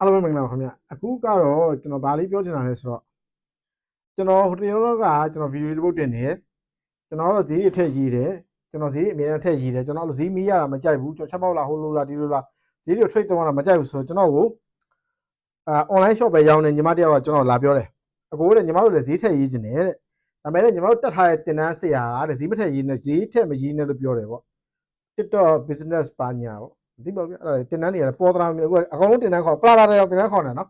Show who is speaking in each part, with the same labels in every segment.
Speaker 1: အားလုံးပဲမင်္ဂလာပါခင်ဗျအခုကတော့ကျွန်တော်ဗာလေးပြောချင်တာလဲဆိုတော့ကျွန်တော်ဟိုတရောကကျွန်တော်ဗီဒီယိုတစ်ပုတ်တင်နေကျွန်တော်တော့ဈေးတွေထည့်ရေးတယ်ကျွန်တော်ဈေးအများနဲ့ထည့်ရေးတယ်ကျွန်တော်လို့ဈေးမီးရတာမကြိုက်ဘူးကျွန်တော်ချက်ပေါက်လာဟိုလိုလာဒီလိုလာဈေးတွေ trade တော့တာမကြိုက်ဘူးဆိုတော့ကျွန်တော်ကိုအာ online shop ပဲရောင်းနေညီမတယောက်ကကျွန်တော်လာပြောတယ်အကိုတဲ့ညီမတို့လည်းဈေးထည့်ရေးခြင်းတယ်တဲ့ဒါပေမဲ့လည်းညီမတို့တက်ထားတဲ့တင်တန်းဆရာကတဲ့ဈေးမထည့်ရေးနဲ့ဈေးထည့်မရေးနဲ့လို့ပြောတယ်ပေါ့ TikTok business ပါညာပေါ့ ဒီပေါ့ဗျအဲ့ဒါတင်တန်းတွေကပေါ်သလားမသိဘူးအခုအကောင်လုံးတင်တန်းခေါ်ပလာတာတွေတင်တန်းခေါ်နေနော်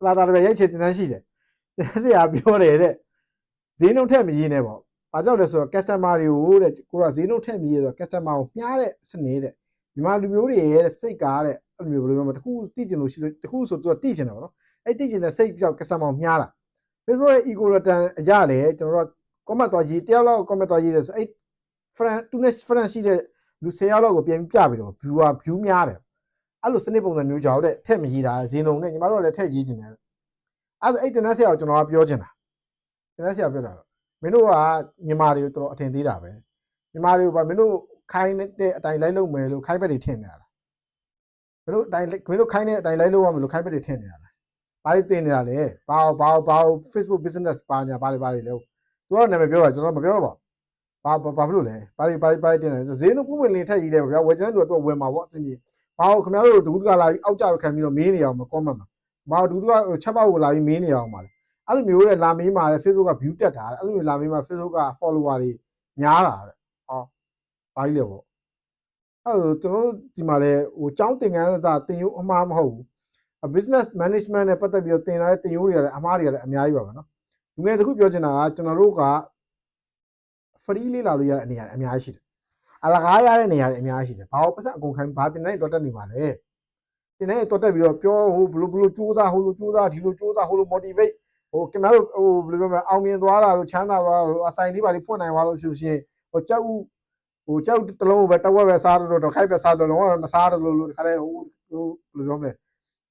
Speaker 1: ပလာတာတွေရိုက်ချင်တင်တန်းရှိတယ်တင်တန်းဆရာပြောတယ်တဲ့ဈေးနှုန်းထက်မရေးနဲ့ပေါ့ဘာကြောင့်လဲဆိုတော့ customer တွေကိုတဲ့ကိုကဈေးနှုန်းထက်မရေးဆိုတော့ customer ကိုမျှားတဲ့စနစ်တဲ့မြန်မာလူမျိုးတွေရဲ့စိတ်ကားတဲ့အဲ့လိုမျိုးဘယ်လိုပြောမလဲတခုသိကျင်လို့ရှိလို့တခုဆိုသူကသိကျင်တယ်ပေါ့နော်အဲ့သိကျင်တဲ့စိတ်ကြောင့် customer ကိုမျှားတာ Facebook ရဲ့ ego return အရလေကျွန်တော်တို့ comment တော့ရေးတယောက်လောက် comment တော့ရေးတယ်ဆိုအဲ့ friend သူနဲ့ friend ရှိတဲ့ လူ10ယောက်လောက်ကိုပြန်ပြပြီးတော့ view က view များတယ်အဲ့လိုစနစ်ပုံစံမျိုးကြောင့်တဲ့ထက်မရေးတာဇင်းလုံးနဲ့ညီမတို့ကလည်းထက်ရေးကျင်တယ်အဲ့ဒါအဲ့တင်တဲ့ဆရာကိုကျွန်တော်ကပြောချင်တာတင်တဲ့ဆရာပြောတာမင်းတို့ကညီမတွေကိုတော်တော်အထင်သေးတာပဲညီမတွေကိုဗာမင်းတို့ခိုင်းတဲ့အတိုင်းလိုက်လုပ်မယ်လို့ခိုင်းဘက်တွေထင်နေတာလားမင်းတို့အတိုင်းမင်းတို့ခိုင်းတဲ့အတိုင်းလိုက်လုပ်ရမယ်လို့ခိုင်းဘက်တွေထင်နေတာလားဘာတွေတင်နေတာလဲဘာဘာဘာ Facebook business ပါညာဘာတွေဘာတွေလဲသူကတော့နာမည်ပြောတာကျွန်တော်မပြောတော့ပါ ဘူးဘာဘာဘာဖြစ်လို့လဲဘာတွေဘာတွေဘာတွေတင်တယ်ဈေးနှုန်းပုံမှန်လင်းထက်ရေးတယ်ဗျာဝယ်ချမ်းတို့တော့ဝယ်မှာပေါ့အဆင်ပြေဘာလို့ခင်ဗျားတို့ဒုဒကလာပြီးအောက်ကြခံပြီးတော့မင်းနေအောင်မ comment မှာဘာလို့ဒုဒကချက်ပေါက်ကိုလာပြီးမင်းနေအောင်ပါလဲအဲ့လိုမျိုးတဲ့လာမေးမှာလေ Facebook က view တက်တာအဲ့လိုမျိုးလာမေးမှာ Facebook က follower တွေများတာတဲ့ဟောဘာကြီးလဲပေါ့အဲ့လိုကျွန်တော်တို့ဒီမှာလေဟိုចောင်းတင်ကန်းစာတင်ယူအမှားမဟုတ်ဘူး business management နဲ့ပတ်သက်ပြီးတော့တင်လာတဲ့တင်ယူတွေကလည်းအမှားတွေကလည်းအများကြီးပါပဲเนาะလူငယ်တခုပြောချင်တာကကျွန်တော်တို့က free လေးလာလို့ရတဲ့အနေအများအများကြီးရှိတယ်အလကားရတဲ့နေရာတွေအများကြီးရှိတယ်ဘာလို့ပတ်စံအကုန်ခိုင်းဘာတင်တဲ့တော့တက်နေပါလဲတင်တဲ့တော့တက်ပြီးတော့ပြောဟိုဘလို့ဘလို့စူးစားဟိုလိုစူးစားဒီလိုစူးစားဟိုလို motivate ဟိုခင်ဗျားတို့ဟိုဘယ်လိုပြောမလဲအောင်မြင်သွားတာလို့ချမ်းသာသွားတာလို့အဆိုင်လေးပါလေးဖွင့်နိုင်သွားလို့ဆိုရှင်ဟိုကြောက်ဟိုကြောက်တလုံးပဲတဝက်ပဲစားတော့တော့ခိုက်ပဲစားတော့လုံးဝမစားတော့လို့တခါလေဟိုဟိုဘယ်လိုပြောမလဲ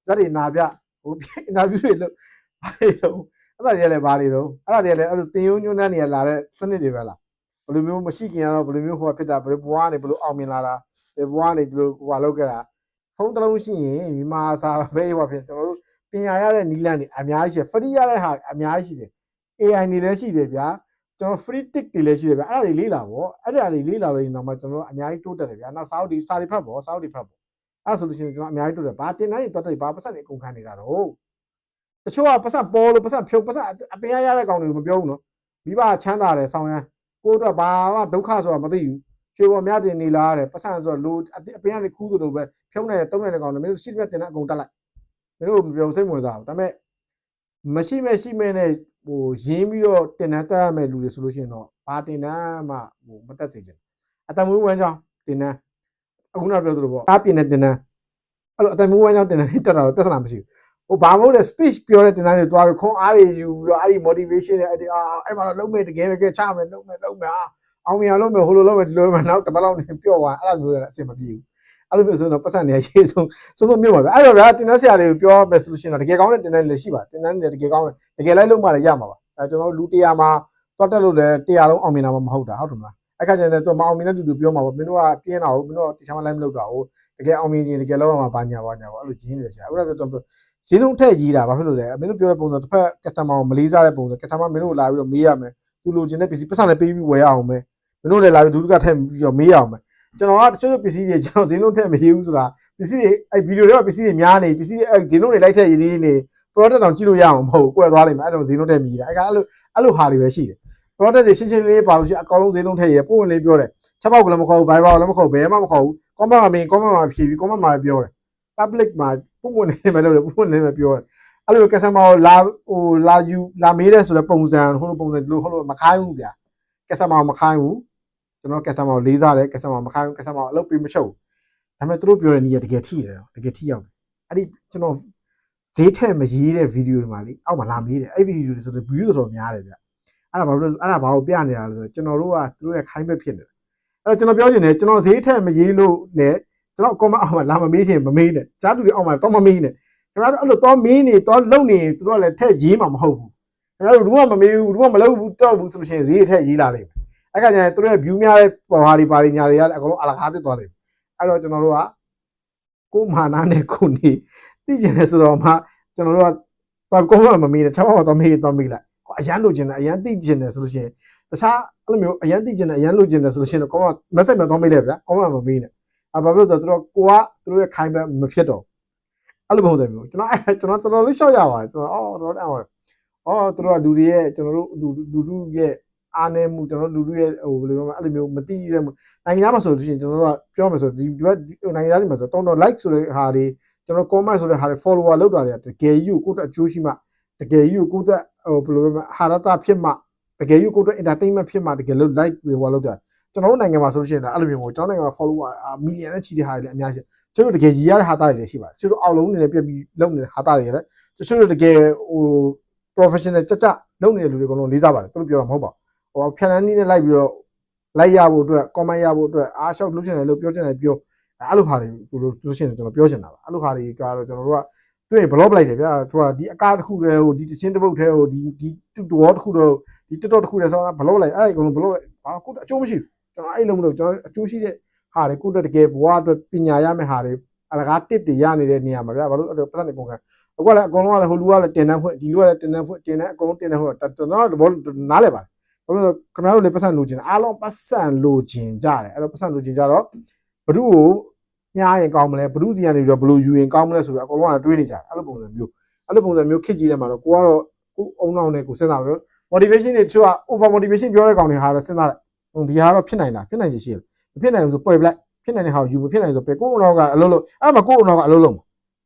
Speaker 1: ဇက်တွေနာပြဟိုအင်တာဗျူးတွေလို့ဘာတွေတော့အဲ့ဒါတွေလည်းဘာတွေတော့အဲ့ဒါတွေလည်းအဲ့လိုတင်ယုံညွန်းနှန်းနေရလာတဲ့စနစ်တွေပဲလား ဘယ်လိုမျိုးမရှိခင်ကတော့ဘယ်လိုမျိုးဟိုကဖြစ်တာဘယ်လိုဘွားကနေဘယ်လိုအောင်မြင်လာတာဘယ်ဘွားကနေဒီလိုဟိုကလောက်ခဲ့တာဖုန်းတစ်လုံးရှိရင်မြန်မာစာပဲဟိုဖြစ်ကျွန်တော်တို့ပညာရတဲ့နီလန်တွေအများကြီးရှိ free ရတဲ့ဟာအများကြီးရှိတယ် AI နေလည်းရှိတယ်ဗျာကျွန်တော် free tick တွေလည်းရှိတယ်ဗျာအဲ့ဒါတွေလေးလာပေါ့အဲ့ဒါတွေလေးလာလို့ရင်တော့မှကျွန်တော်တို့အများကြီးတိုးတက်တယ်ဗျာနောက်စာအုပ်တွေစာတွေဖတ်ပေါ့စာအုပ်တွေဖတ်ပေါ့အဲ့ဆိုလို့ရှိရင်ကျွန်တော်အများကြီးတိုးတက်ဘာတင်တိုင်းတွတ်တယ်ဘာပတ်စံတွေအကုန်ခံနေတာတော့တချို့ကပတ်စံပေါ်လို့ပတ်စံဖြုတ်ပတ်စံအပင်ရတဲ့ကောင်တွေကိုမပြောဘူးနော်မိဘချမ်းသာတယ်ဆောင်းရမ်း ကိုတော့ဘာမှဒုက္ခဆိုတာမသိဘူးရွှေပေါ်များတင်နေလာရတယ်ပတ်စံဆိုတော့လူအပင်ကနေခူးသလိုပဲဖြုံးနေတယ်တုံးနေတယ်ကောင်တယ်မင်းတို့ရှိမြတ်တင်တဲ့အကုန်တက်လိုက်မင်းတို့မပြောစိတ်ဝင်စားဘူးဒါပေမဲ့မရှိမဲ့ရှိမဲ့နဲ့ဟိုရင်းပြီးတော့တင်တန်းတက်ရမဲ့လူတွေဆိုလို့ရှိရင်တော့ဘာတင်တန်းမှဟိုမတက်စေချင်အတမွေးဝမ်းကြောင်းတင်တန်းအခုနပြောသလိုပေါ့အားပြင်းတဲ့တင်တန်းအဲ့လိုအတမွေးဝမ်းကြောင်းတင်တန်းတက်တာတော့ပြဿနာမရှိဘူး ဟိုဘာမဟုတ်တဲ့ speech ပြောတဲ့တင်တန်းတွေတွားပြီးခွန်အားတွေယူပြီးတော့အဲ့ဒီ motivation တွေအဲ့ဒီအာအဲ့မှာတော့လုံးမဲ့တကယ်တကယ်ချမယ်လုံးမဲ့လုံးမဲ့အာအောင်မြင်လုံးမဲ့ဟိုလိုလုံးမဲ့ဒီလိုမဲ့နောက်တစ်ပတ်လောက်နေပြော့သွားအဲ့လိုမျိုးလည်းအဆင်မပြေဘူးအဲ့လိုမျိုးဆိုတော့ပတ်စံနေရေးဆုံးဆုံးဆုံးမြို့ပါပဲအဲ့တော့ဗျာတင်တန်းဆရာတွေကိုပြောမယ်ဆိုလို့ရှိရင်တော့တကယ်ကောင်းတဲ့တင်တန်းတွေလည်းရှိပါတင်တန်းတွေတကယ်ကောင်းတယ်တကယ်လိုက်လုံးမှလည်းရမှာပါအဲကျွန်တော်လူ100မှာတွတ်တက်လို့လည်း100လုံးအောင်မြင်တာမှမဟုတ်တာဟုတ်တယ်မလားအဲ့ခါကျရင်လည်းသူမအောင်မြင်တဲ့သူတွေပြောမှာပေါ့မင်းတို့ကပြင်းတာဟုတ်မင်းတို့ကတခြားမလိုက်မလုပ်တာဟုတ်တကယ်အောင်မြင်ခြင်းတကယ်လုံးမှာဘာညာဘာညာပေါ့အဲ့လိုဂျင်းနေတယ်ဆရာအခုလည်းပြောတော့ ဈေးနှုန်းထည့်ကြီးတာဘာဖြစ်လို့လဲမင်းတို့ပြောတဲ့ပုံစံတစ်ဖက် customer ကိုမလေးစားတဲ့ပုံစံ customer မင်းတို့လာပြီးတော့မေးရမယ်သူလိုချင်တဲ့ပစ္စည်းပတ်စံနဲ့ပေးပြီးဝယ်ရအောင်မယ်မင်းတို့လည်းလာပြီးဒုတိယထည့်ပြီးတော့မေးရအောင်မယ်ကျွန်တော်ကတချို့ပစ္စည်းတွေကျွန်တော်ဈေးနှုန်းထည့်မရေးဘူးဆိုတာပစ္စည်းတွေအဲ့ဗီဒီယိုတွေကပစ္စည်းတွေများနေပစ္စည်းအဲ့ဈေးနှုန်းတွေလိုက်ထည့်ရင်းနေနေ product တောင်ကြည့်လို့ရအောင်မဟုတ်ဘူးကွယ်သွားလိမ့်မယ်အဲ့တော့ဈေးနှုန်းထည့်မြည်တာအဲ့ကအဲ့လိုအဲ့လိုဟာတွေပဲရှိတယ် product တွေရှင်းရှင်းလေးပါလို့ရှိရင်အကောင်လုံးဈေးနှုန်းထည့်ရပို့ဝင်လေးပြောတယ်ချက်ပေါက်ကလည်းမခေါ်ဘူး Viber လည်းမခေါ်ဘူးဘယ်မှမခေါ်ဘူး comment မှာမင်း comment မှာဖြေပြီး comment မှာပြောတယ် public မှာပုံဝင်နေမယ်လို့ပုံဝင်နေမယ်ပြောတယ်အဲ့လို customer ကိုလာဟိုလာယူလာမေးတဲ့ဆိုတဲ့ပုံစံဟိုလိုပုံစံဒီလိုဟိုလိုမခိုင်းဘူးဗျာ customer မခိုင်းဘူးကျွန်တော် customer ကိုလေးစားတယ် customer မခိုင်းဘူး customer အလုပ်ပေးမချုပ်ဒါပေမဲ့သူတို့ပြောတဲ့နည်းကတကယ်ထိတယ်တကယ်ထိရောက်တယ်အဲ့ဒီကျွန်တော်ဈေးထက်မရေးတဲ့ဗီဒီယိုတွေမှာလေအောက်မှာလာမေးတယ်အဲ့ဗီဒီယိုတွေဆိုတော့ view တော်တော်များတယ်ဗျအဲ့ဒါဘာလို့အဲ့ဒါဘာကိုပြနေတာလဲဆိုတော့ကျွန်တော်တို့ကသူတို့ရဲ့ခိုင်းဘက်ဖြစ်နေတယ်အဲ့တော့ကျွန်တော်ပြောချင်တယ်ကျွန်တော်ဈေးထက်မရေးလို့နဲ့ ကျွန်တော် comment အောက်မှာလာမမေးချင်မမေးနဲ့ကြားသူတွေအောက်မှာတော့မမေးနဲ့ခင်ဗျားတို့အဲ့လိုတော့မင်းနေတော့လုံနေသူတို့ကလည်းထက်ရေးမှာမဟုတ်ဘူးခင်ဗျားတို့ဘူးကမမေးဘူးဘူးကမလုပ်ဘူးတော့ဘူးဆိုလို့ရှိရင်ဈေးထက်ရေးလာလိမ့်မယ်အဲ့ကကျရင်သူတို့ရဲ့ view များတဲ့ပေါ်ဟာတွေပါတွေညာတွေကအကုန်လုံးအလကားဖြစ်သွားလိမ့်မယ်အဲ့တော့ကျွန်တော်တို့ကကိုမာနာနဲ့ကိုနေတသိကျင်တယ်ဆိုတော့မှကျွန်တော်တို့ကတော့ကုန်းကမမေးတယ်ချက်မှတော့မေးတော့မေးလိုက်ကွာအရန်လိုချင်တယ်အရန်သိကျင်တယ်ဆိုလို့ရှိရင်တခြားအဲ့လိုမျိုးအရန်သိကျင်တယ်အရန်လိုချင်တယ်ဆိုလို့ရှိရင်တော့ကုန်းက message မတော့မေးလိုက်ဗျာကုန်းကမမေးနဲ့ အဘာလို့လဲဆိုတော့ကိုကသူတို့ရဲ့ခိုင်းပဲမဖြစ်တော့အဲ့လိုပုံစံမျိုးကျွန်တော်အဲ့ကျွန်တော်တော်တော်လေးရှော့ရပါတယ်ကျွန်တော်အော်တော်တော်အောင်အော်သူတို့ကလူတွေရဲ့ကျွန်တော်တို့လူလူလူရဲ့အားနည်းမှုကျွန်တော်လူလူရဲ့ဟိုဘယ်လိုပြောမလဲအဲ့လိုမျိုးမသိရတဲ့နိုင်ငံသားမှာဆိုလို့ရှိရင်ကျွန်တော်တို့ကပြောမယ်ဆိုဒီဒီဘက်နိုင်ငံသားတွေမှာဆိုတော့တော်တော် like ဆိုတဲ့ဟာတွေကျွန်တော် comment ဆိုတဲ့ဟာတွေ follower လောက်တာတွေကတကယ်ကြီးကိုကိုယ့်အတွက်အကျိုးရှိမှတကယ်ကြီးကိုကိုယ့်အတွက်ဟိုဘယ်လိုပြောမလဲဟာရတာဖြစ်မှတကယ်ကြီးကိုယ့်အတွက် entertainment ဖြစ်မှတကယ်လို့ like တွေဟောလောက်တာ ကျွန်တော်တို့နိုင်ငံမှာဆိုလို့ရှိရင်အဲ့လိုမျိုးကိုကျွန်တော်နိုင်ငံမှာ follower မီလီယံနဲ့ချီတဲ့ဟာတွေလည်းအများကြီးကျွန်တော်တကယ်ရည်ရတဲ့ဟာတာတွေလည်းရှိပါတယ်ကျွန်တော်အောက်လုံးနေလည်းပြက်ပြီးလုပ်နေတဲ့ဟာတာတွေလည်းကျွန်တော်တကယ်ဟို professional ကြကြလုပ်နေတဲ့လူတွေကတော့လေးစားပါတယ်သူတို့ပြောတာမဟုတ်ပါဘူးဟိုဖြန်လန်းနီးနဲ့လိုက်ပြီးတော့လိုက်ရဖို့အတွက် comment ရဖို့အတွက်အားရှောက်လုပ်ချင်တယ်လို့ပြောချင်တယ်ပြောအဲ့လိုဟာတွေဘယ်လိုလို့ရှိရင်ကျွန်တော်ပြောချင်တာပါအဲ့လိုဟာတွေကတော့ကျွန်တော်တို့ကတွေ့ရင် blog လိုက်တယ်ဗျာသူကဒီအကားတစ်ခုတည်းဟိုဒီတချင်းတစ်ပုတ်တည်းဟိုဒီဒီတူတော်တစ်ခုတော့ဒီတက်တော်တစ်ခုတည်းဆိုတော့ blog လိုက်အဲ့အကုန်လုံး blog လိုက်ဘာကိုအကျိုးမရှိဘူး ကျွန်တော်အဲ့လိုမလို့ကျွန်တော်အကျိုးရှိတဲ့ဟာတွေကိုယ့်အတွက်တကယ်ဘဝအတွက်ပညာရမယ့်ဟာတွေအလကား tip တွေရနေတဲ့နေရာမှာဗျာဘာလို့အဲ့ပတ်သက်နေပုံကအခုကလည်းအကုန်လုံးကလည်းဟိုလူကလည်းတင်တန်းဖွင့်ဒီလူကလည်းတင်တန်းဖွင့်တင်တန်းအကုန်လုံးတင်တန်းဖွင့်ကျွန်တော်တော့နားလဲပါတယ်ဘာလို့လဲခင်ဗျားတို့လည်းပတ်စံလိုချင်တယ်အားလုံးပတ်စံလိုချင်ကြတယ်အဲ့တော့ပတ်စံလိုချင်ကြတော့ဘ누구ကိုညားရင်ကောင်းမလဲဘ누구စီကနေပြီးတော့ဘလို့ယူရင်ကောင်းမလဲဆိုပြီးအကုန်လုံးကတွေးနေကြတယ်အဲ့လိုပုံစံမျိုးအဲ့လိုပုံစံမျိုးခစ်ကြည့်တယ်မှာတော့ကိုကတော့ကိုအုံနောက်နဲ့ကိုစဉ်းစားပြီး motivation တွေတချို့က over motivation ပြောတဲ့ကောင်တွေဟာတော့စဉ်းစားတယ်ဟို ဒီဟာတော့ဖြစ်နိုင်တာဖြစ်နိုင်ချင်ရှိတယ်မဖြစ်နိုင်ဘူးဆိုပယ်ပလိုက်ဖြစ်နိုင်တဲ့ဟာကိုယူမဖြစ်နိုင်ဆိုပယ်ကိုအုံနောက်ကအလုပ်လုပ်အဲ့ဒါမှကိုအုံနောက်ကအလုပ်လုပ်မှာ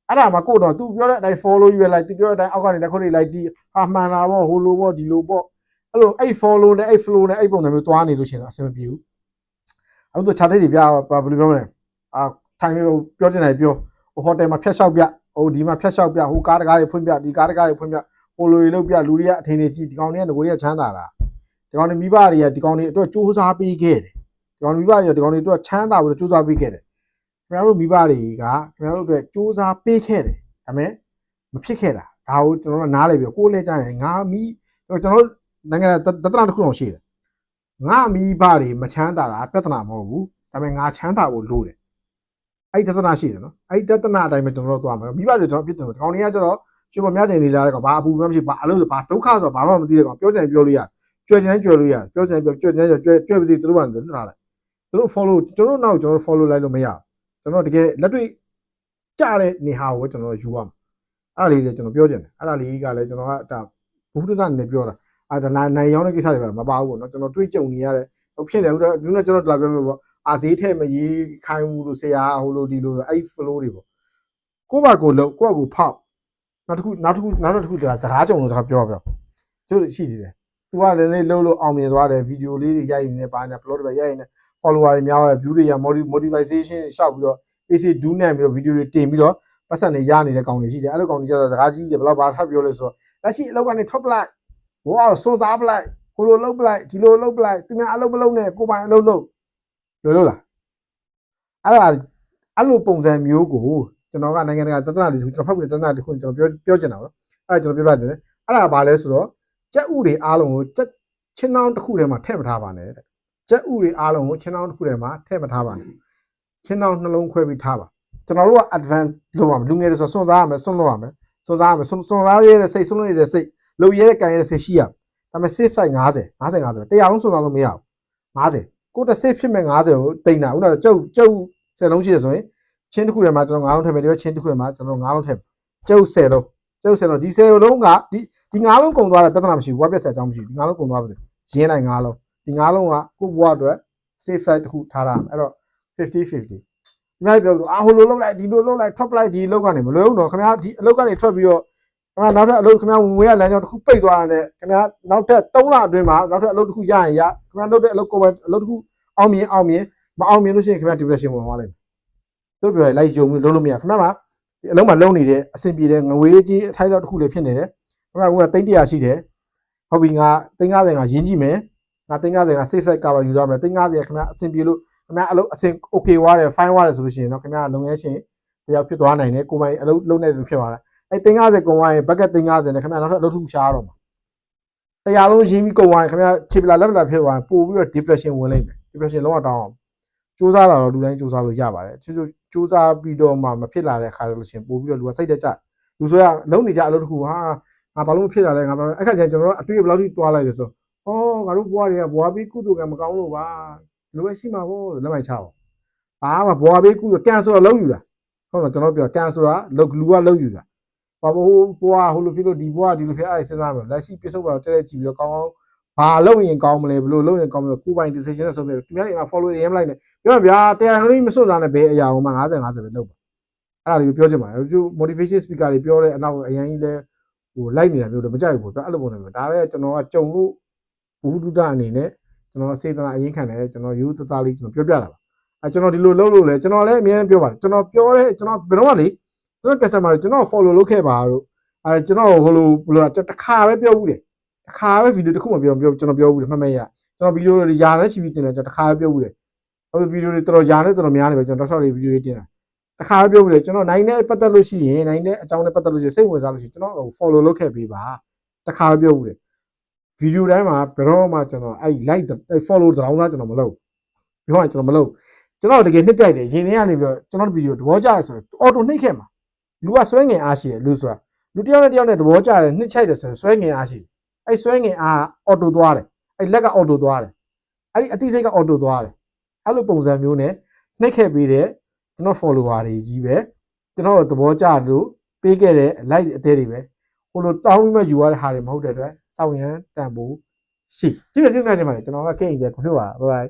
Speaker 1: အဲ့ဒါမှကိုတော့ तू ပြောတဲ့အတိုင်း follow ယူရလိုက် तू ပြောတဲ့အတိုင်းအောက်ကနေလက်ခုပ်တွေလိုက်တီးဟာမှန်တာပေါ့ဟိုလိုပေါ့ဒီလိုပေါ့အဲ့လိုအဲ့ follow နဲ့အဲ့ flow နဲ့အဲ့ပုံစံမျိုးသွားနေလို့ရှိရင်တော့အဆင်မပြေဘူးအခုတော့ chart တွေပြဘယ်လိုပြောမလဲအာထိုင်မျိုးပြောချင်တယ်ပြောဟို hotel မှာဖြတ်လျှောက်ပြဟိုဒီမှာဖြတ်လျှောက်ပြဟိုကားတကားတွေဖွင့်ပြဒီကားတကားတွေဖွင့်ပြဟိုလိုတွေလုပ်ပြလူတွေကအထင်တွေကြည့်ဒီကောင်တွေကငကိုတွေကချမ်းသာတာ ဒီကောင်တွေမိဘတွေကဒီကောင်တွေအတွက်စူးစမ်းပေးခဲ့တယ်ဒီကောင်မိဘတွေကဒီကောင်တွေအတွက်ချမ်းသာပြီးတော့စူးစမ်းပေးခဲ့တယ်ခင်ဗျားတို့မိဘတွေကခင်ဗျားတို့အတွက်စူးစမ်းပေးခဲ့တယ်ဒါပေမဲ့မဖြစ်ခဲ့တာဒါကိုကျွန်တော်တို့နားလေပြီးကိုယ်လဲကြရင်ငါမိကျွန်တော်တို့နိုင်ငံတတနာတစ်ခုအောင်ရှိတယ်ငါမိဘတွေမချမ်းသာတာပြဿနာမဟုတ်ဘူးဒါပေမဲ့ငါချမ်းသာဖို့လိုတယ်အဲ့ဒီတသနာရှိတယ်နော်အဲ့ဒီတသနာအတိုင်းပဲကျွန်တော်တို့သွားမှာမိဘတွေကျွန်တော်ပြစ်တယ်ကောင်တွေကကျတော့ကျွေးမမြတ်တင်နေလာတဲ့ကောင်ဘာအပူမှမရှိဘာအလို့ဘာဒုက္ခဆိုဘာမှမသိတဲ့ကောင်ပြောချင်ပြောလို့ရတယ် ကြွယ်ချင်ကြွယ်လို့ရတယ်ပြောချင်ပြောကြွယ်ချင်ကြွယ်ကြွယ်ပါစေသူတို့ကလွတ်လာလိုက်သူတို့ follow ကျွန်တော်နောက်ကျွန်တော် follow လိုက်လို့မရကျွန်တော်တကယ်လက်တွေ့ကြတဲ့နေဟာကိုကျွန်တော်ယူရမှာအဲ့ဒါလေးလည်းကျွန်တော်ပြောချင်တယ်အဲ့ဒါလေးကလည်းကျွန်တော်ကဒါဘုဒ္ဓတာနဲ့ပြောတာအဲ့ဒါနိုင်ရောင်းတဲ့ကိစ္စတွေပဲမပါဘူးပေါ့နော်ကျွန်တော်တွေးကြုံနေရတဲ့ဟိုဖြစ်နေဟိုတော့ဒီနေ့ကျွန်တော်လာပြောလို့ပေါ့အာဈေးထဲမရေးခိုင်းဘူးလို့ဆရာဟိုလိုဒီလိုအဲ့ flow တွေပေါ့ကိုယ့်ဘာကိုလုံးကိုယ့်ကိုဖောက်နောက်တစ်ခုနောက်တစ်ခုနောက်တစ်ခုတကစကားကြုံလို့တခါပြောပြောသူရှိသေးတယ် သူကလည်းလည်းလှုပ်လို့အောင်မြင်သွားတယ်ဗီဒီယိုလေးတွေရိုက်နေပါနေ upload တွေရိုက်နေ follower တွေများတယ် view တွေရ motivation ရှောက်ပြီးတော့ AC ဒူးနဲ့ပြီးတော့ဗီဒီယိုတွေတင်ပြီးတော့ပတ်စံတွေရနေတဲ့ကောင်တွေရှိတယ်အဲ့လိုကောင်တွေကျတော့စကားကြီးတယ်ဘယ်တော့ဘာထပ်ပြောလဲဆိုတော့လက်ရှိအလောက်ကနေထွက်ပလိုက်ဝါစွန်စားပလိုက်ဟိုလိုလှုပ်ပလိုက်ဒီလိုလှုပ်ပလိုက်သူများအလုပ်မလုပ်နဲ့ကိုပိုင်အလုပ်လုပ်လွယ်လို့လားအဲ့ဒါအဲ့လိုပုံစံမျိုးကိုကျွန်တော်ကနိုင်ငံတကာတသနာတွေကျွန်တော်ဖတ်ပြီးတသနာတွေခုကျွန်တော်ပြောပြောချင်တာပေါ့အဲ့ဒါကျွန်တော်ပြောပြတယ်အဲ့ဒါဘာလဲဆိုတော့ ကြက်ဥတွေအားလုံးကိုကြက်ချင်းနှောင်းတစ်ခုထဲမှာထည့်မထားပါနဲ့တဲ့ကြက်ဥတွေအားလုံးကိုချင်းနှောင်းတစ်ခုထဲမှာထည့်မထားပါနဲ့ချင်းနှောင်းနှလုံးခွဲပြီးထားပါကျွန်တော်တို့က advance လုပ်ရမယ်လူငယ်တွေဆိုစွန့်စားရမယ်စွန့်လို့ရမယ်စွန့်စားရမယ်စွန့်စွန့်စားရတဲ့စိတ်စွန့်လို့ရတဲ့စိတ်လုံရတဲ့ကံရတဲ့စိတ်ရှိရဒါပေမဲ့ safe side 50 50 50တရားလုံးစွန့်စားလို့မရဘူး50ကိုယ့်တက် safe ဖြစ်မဲ့50ကိုတိန်တာဥနာကျုပ်ကျုပ်10လုံးရှိရဆိုရင်ချင်းတစ်ခုထဲမှာကျွန်တော်9လုံးထည့်မယ်ဒီဘက်ချင်းတစ်ခုထဲမှာကျွန်တော်9လုံးထည့်ကျုပ်10လုံးကျုပ်10လုံးဒီ10လုံးကဒီ ဒီ9လုံးကုန်သွားတဲ့ပြဿနာမရှိဘူးဝက်ပြက်ဆက်အကြောင်းမရှိဘူးဒီ9လုံးကုန်သွားပါစေရင်းနိုင်9လုံးဒီ9လုံးကကိုယ့်ဘဝအတွက် safe side တစ်ခုထားတာအဲ့တော့50 50ဒီများပြောလို့အာဟိုလိုလောက်လိုက်ဒီလိုလောက်လိုက်ထွက်ပလိုက်ဒီလောက်ကနေမလွယ်ဘူးနော်ခင်ဗျားဒီအလောက်ကနေထွက်ပြီးတော့ခင်ဗျားနောက်ထပ်အလုပ်ခင်ဗျားဝင်ဝေးရလမ်းကြောင်းတစ်ခုပိတ်သွားတယ်ခင်ဗျားနောက်ထပ်3လအတွင်းမှာနောက်ထပ်အလုပ်တစ်ခုရရင်ရခင်ဗျားလုပ်တဲ့အလုပ်ကိုပဲအလုပ်တစ်ခုအောင်မြင်အောင်မြင်မအောင်မြင်လို့ရှိရင်ခင်ဗျား depression ဝင်သွားလိမ့်မယ်သူတို့ပြောလိုက်ကြုံပြီးလုံးလို့မရခင်ဗျားမှာဒီအလုံးမှာလုံးနေတဲ့အဆင်ပြေတဲ့ငွေကြီးအထိုက်တော့တစ်ခုလေးဖြစ်နေတယ် ခင်ဗျားကတိတ်တရာရှိတယ်ဟုတ်ပြီငါ350ငါရင်းကြည့်မယ်ငါ350ငါ safe side cover ယူရမယ်350ခင်ဗျားအဆင်ပြေလို့ခင်ဗျားအလုပ်အဆင် okay ဝါတယ် fine ဝါတယ်ဆိုလို့ရှိရင်တော့ခင်ဗျားလုံရဲရှင်တယောက်ဖြစ်သွားနိုင်တယ်ကိုယ်ပိုင်အလုပ်လုပ်နေတယ်ဖြစ်သွားတာအဲ350ကုန်သွားရင် bucket 350နဲ့ခင်ဗျားနောက်ထပ်အလုပ်ထုရှားတော့မှာတရားလုံးရင်းပြီးကုန်သွားရင်ခင်ဗျားခြေပလာလက်ပလာဖြစ်သွားရင်ပို့ပြီးတော့ depression ဝင်လိမ့်မယ် depression လုံးဝတောင်းအောင်စူးစမ်းတာတော့လူတိုင်းစူးစမ်းလို့ရပါတယ်ချို့ချို့စူးစမ်းပြီးတော့မှမဖြစ်လာတဲ့ခါလို့ရှိရင်ပို့ပြီးတော့လူကစိတ်တက်ကြလူဆိုရလုံးနေကြအလုပ်တစ်ခုဟာ ငါဘာလို့မဖြစ်လာလဲငါဘာလို့အဲ့ခါကျရင်ကျွန်တော်တို့အတွေ့အဘယ်လောက်ထိတွားလိုက်လဲဆိုအော်ငါတို့ဘွားတွေကဘွားပြီးကုသိုလ်ကံမကောင်းလို့ပါဒီလိုပဲရှိမှာပေါ့လက်မိုက်ချပါဘာမှဘွားပြီးကုသိုလ်ကံဆိုတော့လုံးယူတာဟုတ်လားကျွန်တော်ပြောကံဆိုတာလုလူကလုံးယူတာဘာဘိုးဘွားဟိုလိုဖြစ်လို့ဒီဘွားဒီလိုဖြစ်အဲ့စဉ်းစားမယ်လက်ရှိပြစ္ဆုတ်ပါတော့တဲတဲကြည့်ပြီးတော့ကောင်းကောင်းဘာလုပ်ရင်ကောင်းမလဲဘယ်လိုလုပ်ရင်ကောင်းမလဲကိုယ်ပိုင် decision နဲ့ဆိုပြီးသူများတွေက follow ရမ်းလိုက်နေပြောဗျာတရားလုံးမစွန့်စားနဲ့ဘယ်အရာမှ50 50ပဲလုပ်ပါအဲ့ဒါလေးပြောချင်ပါတယ်သူ motivation speaker တွေပြောတဲ့အနောက်အရင်ကြီးလဲ ဟိုလိုက်နေတာမျိုးတော့မကြိုက်ဘူးပေါ့အဲ့လိုပုံစံမျိုးဒါလည်းကျွန်တော်ကကြုံလို့ဘုဒ္ဓတအနေနဲ့ကျွန်တော်စေတနာအရင်ခံတယ်ကျွန်တော်ယူသသားလေးကျွန်တော်ပြောပြတာပါအဲကျွန်တော်ဒီလိုလုပ်လို့လဲကျွန်တော်လည်းအများကြီးပြောပါတယ်ကျွန်တော်ပြောတဲ့ကျွန်တော်ဘယ်တော့မှလေကျွန်တော် customer တွေကျွန်တော် follow လုပ်ခဲ့ပါတော့အဲကျွန်တော်ဟိုလိုဘယ်လိုတစ်ခါပဲပြောဘူးတယ်တစ်ခါပဲဗီဒီယိုတစ်ခုမှပြောပြောကျွန်တော်ပြောဘူးတယ်မှတ်မဲ့ရကျွန်တော်ဗီဒီယိုတွေယာနဲ့ချီပြီးတင်တယ်ကျွန်တော်တစ်ခါပဲပြောဘူးတယ်ဟိုဗီဒီယိုတွေတော်တော်ယာနဲ့တော်တော်များနေပဲကျွန်တော်တော့ short တွေဗီဒီယိုတွေတင်တာ တစ်ခါပဲပြောဘူးတယ်ကျွန်တော်နိုင်နဲ့ပတ်သက်လို့ရှိရင်နိုင်နဲ့အကြောင်းနဲ့ပတ်သက်လို့ရှိရင်စိတ်ဝင်စားလို့ရှိရင်ကျွန်တော် follow လုပ်ခဲ့ပေးပါတစ်ခါပဲပြောဘူးတယ်ဗီဒီယိုတိုင်းမှာဘယ်တော့မှကျွန်တော်အဲ့ like အဲ့ follow တောင်းစားကျွန်တော်မလုပ်ပြောရင်ကျွန်တော်မလုပ်ကျွန်တော်တကယ်နှစ်တိုက်တယ်ရင်ထဲကနေပြီးတော့ကျွန်တော်ဗီဒီယိုသဘောကျရဆိုတော့အော်တိုနှိမ့်ခဲ့မှာလူကဆွဲငင်အားရှိတယ်လူဆိုတာလူတစ်ယောက်နဲ့တစ်ယောက်နဲ့သဘောကျတယ်နှစ်ချိုက်တယ်ဆိုရင်ဆွဲငင်အားရှိတယ်အဲ့ဆွဲငင်အားအော်တိုသွားတယ်အဲ့လက်ကအော်တိုသွားတယ်အဲ့ဒီအတိစိတ်ကအော်တိုသွားတယ်အဲ့လိုပုံစံမျိုးနဲ့နှိမ့်ခဲ့ပေးတဲ့ ကျွန်တော် follower တွေကြီးပဲကျွန်တော်သဘောကျလို့ပေးခဲ့တဲ့ like အသေးတွေပဲဟိုလိုတောင်းပြီးမှယူရတဲ့ဟာတွေမဟုတ်တဲ့အတွက်စောင့်ရန်တန်ဖို့ရှိကြည့်ရစီမြတ်ချင်ပါလေကျွန်တော်ကကိန်းကြခွင့်ပါဘိုင်ဘိုင်